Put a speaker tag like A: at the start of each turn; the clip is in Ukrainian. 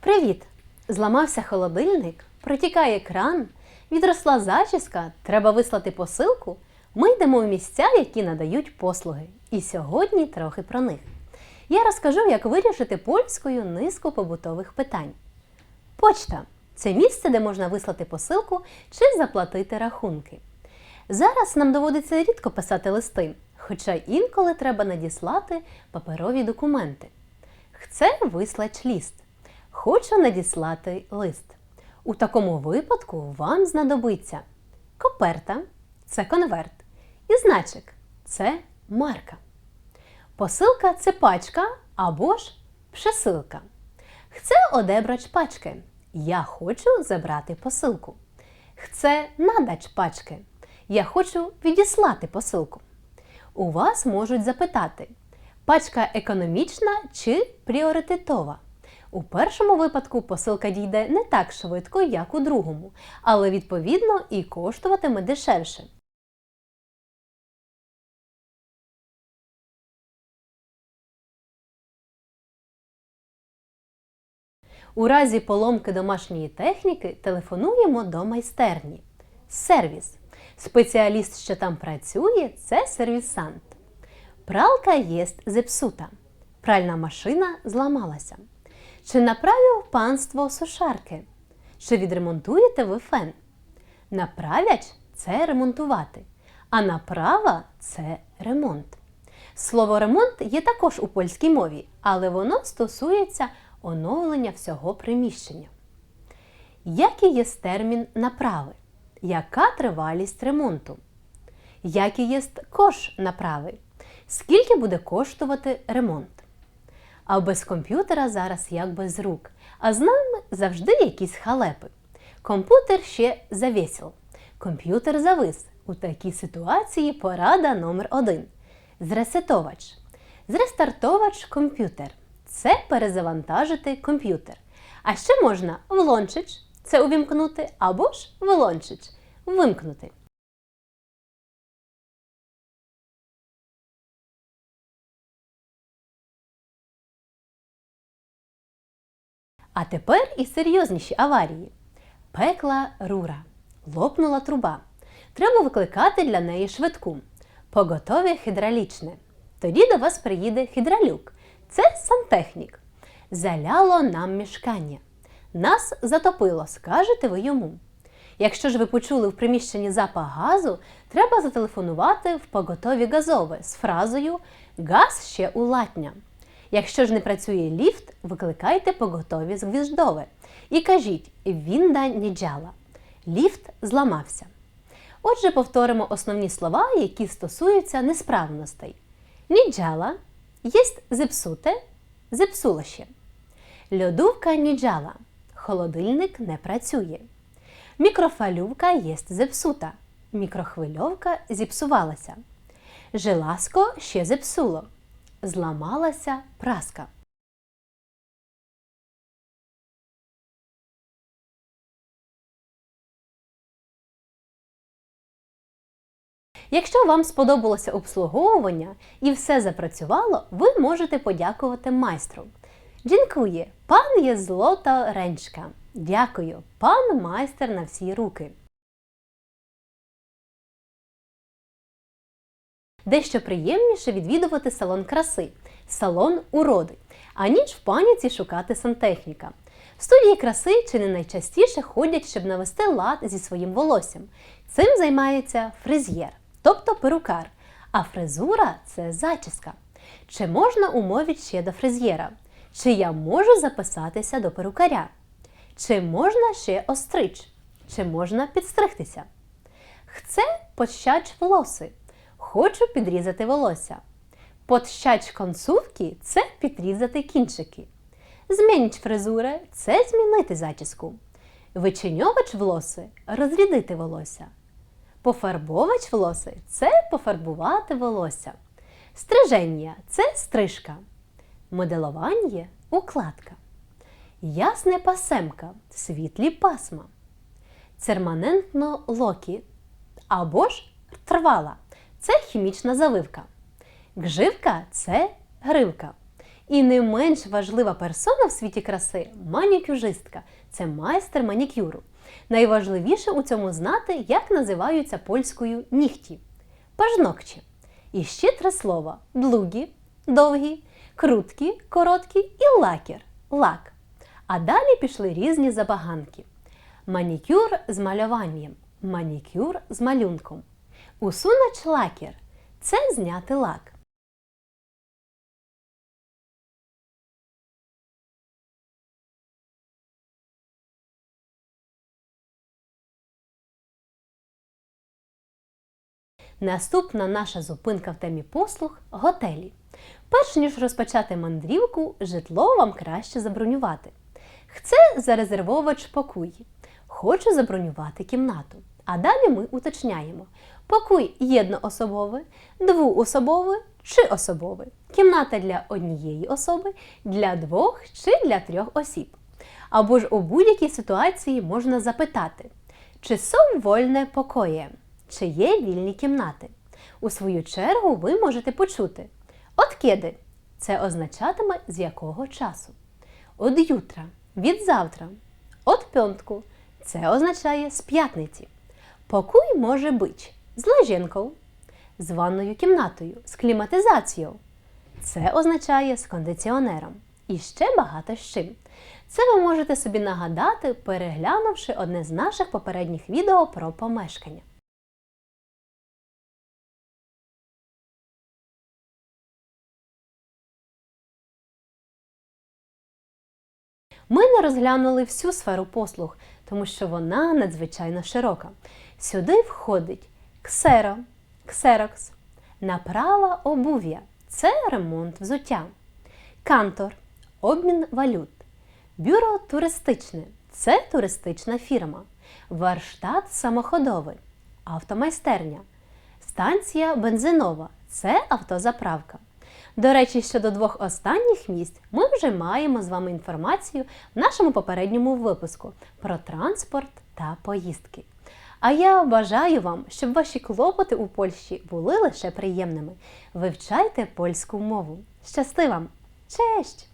A: Привіт! Зламався холодильник, протікає кран, відросла зачіска, треба вислати посилку. Ми йдемо в місця, які надають послуги. І сьогодні трохи про них. Я розкажу, як вирішити польською низку побутових питань. Почта це місце, де можна вислати посилку чи заплатити рахунки. Зараз нам доводиться рідко писати листи, хоча інколи треба надіслати паперові документи. Хце вислач ліст. Хочу надіслати лист. У такому випадку вам знадобиться коперта це конверт. І значок це марка. Посилка це пачка або ж пресилка. Хце одебрач пачки. Я хочу забрати посилку. Хце надач пачки. Я хочу відіслати посилку. У вас можуть запитати, пачка економічна чи пріоритетова. У першому випадку посилка дійде не так швидко, як у другому, але відповідно і коштуватиме дешевше. У разі поломки домашньої техніки телефонуємо до майстерні. Сервіс. Спеціаліст, що там працює, це сервісант. Пралка єсть зепсута. Пральна машина зламалася. Чи направив панство сушарки? Чи відремонтуєте ви фен? Направляч це ремонтувати, а направа це ремонт. Слово ремонт є також у польській мові, але воно стосується оновлення всього приміщення. Який є термін направи? Яка тривалість ремонту? Який є кош направи? Скільки буде коштувати ремонт? А без комп'ютера зараз як без рук, а з нами завжди якісь халепи. Комп'ютер ще завісив. Комп'ютер завис. У такій ситуації порада номер один. Зресетовач. Зрестартовач комп'ютер. Це перезавантажити комп'ютер. А ще можна влончич це увімкнути, або ж вилончич вимкнути. А тепер і серйозніші аварії. Пекла рура. Лопнула труба. Треба викликати для неї швидку. Поготові гідравлічне. Тоді до вас приїде гідралюк. Це сантехнік. Заляло нам мішкання. Нас затопило, скажете ви йому. Якщо ж ви почули в приміщенні запах газу, треба зателефонувати в поготові газове з фразою Газ ще у латня. Якщо ж не працює ліфт, викликайте поготові з гвіздове і кажіть Вінда не Ліфт зламався. Отже, повторимо основні слова, які стосуються несправностей. Ніджала єсть зепсуте, зепсуло ще. Льодувка ніджала. Холодильник не працює. Мікрофалювка єсть зепсута. Мікрохвильовка зіпсувалася. Желаско ще зепсуло. Зламалася праска. Якщо вам сподобалося обслуговування і все запрацювало, ви можете подякувати майстру. Дякує, пан є злота ренчка. Дякую, пан майстер на всі руки. Дещо приємніше відвідувати салон краси, салон уроди, аніж в паніці шукати сантехніка. В студії краси чи не найчастіше ходять, щоб навести лад зі своїм волоссям. Цим займається фрез'єр, тобто перукар. А фрезура це зачіска. Чи можна умовити ще до фрез'єра? Чи я можу записатися до перукаря? Чи можна ще острич? Чи можна підстригтися? Хце пощач волоси. Хочу підрізати волосся. Подщач концовки це підрізати кінчики. Змінить фризури це змінити зачіску. Вичиньовач волоси розрядити волосся. Пофарбовач волоси це пофарбувати волосся. Стриження це стрижка. Моделування укладка. Ясне пасемка світлі пасма. Церманентно локі або ж трвала це хімічна завивка. Гживка це гривка. І не менш важлива персона в світі краси манікюжистка це майстер манікюру. Найважливіше у цьому знати, як називаються польською нігті пажнокчі. І ще три слова: блугі, довгі, круткі, короткі і лакер лак. А далі пішли різні забаганки: манікюр з малюванням, манікюр з малюнком. Усунач лакер це зняти лак. Наступна наша зупинка в темі послуг готелі. Перш ніж розпочати мандрівку, житло вам краще забронювати. Хце зарезервовувач покуй. Хочу забронювати кімнату. А далі ми уточняємо: покуй єдноособовий, двуособовий чи особовий. Кімната для однієї особи, для двох чи для трьох осіб. Або ж у будь-якій ситуації можна запитати, чи сом вольне покоє, чи є вільні кімнати. У свою чергу ви можете почути от кеди це означатиме з якого часу. От ютра від завтра. От пьонтку це означає з п'ятниці. Покуй може бить з лежінкою, з ванною кімнатою, з кліматизацією. Це означає з кондиціонером. І ще багато з чим. Це ви можете собі нагадати, переглянувши одне з наших попередніх відео про помешкання. Ми не розглянули всю сферу послуг, тому що вона надзвичайно широка. Сюди входить ксеро, ксерокс, направа обув'я. Це ремонт взуття, кантор обмін валют, бюро туристичне. Це туристична фірма, варштат самоходовий, автомайстерня, станція бензинова. Це автозаправка. До речі, щодо двох останніх місць ми вже маємо з вами інформацію в нашому попередньому випуску про транспорт та поїздки. А я бажаю вам, щоб ваші клопоти у Польщі були лише приємними. Вивчайте польську мову. Щасти вам! Честь!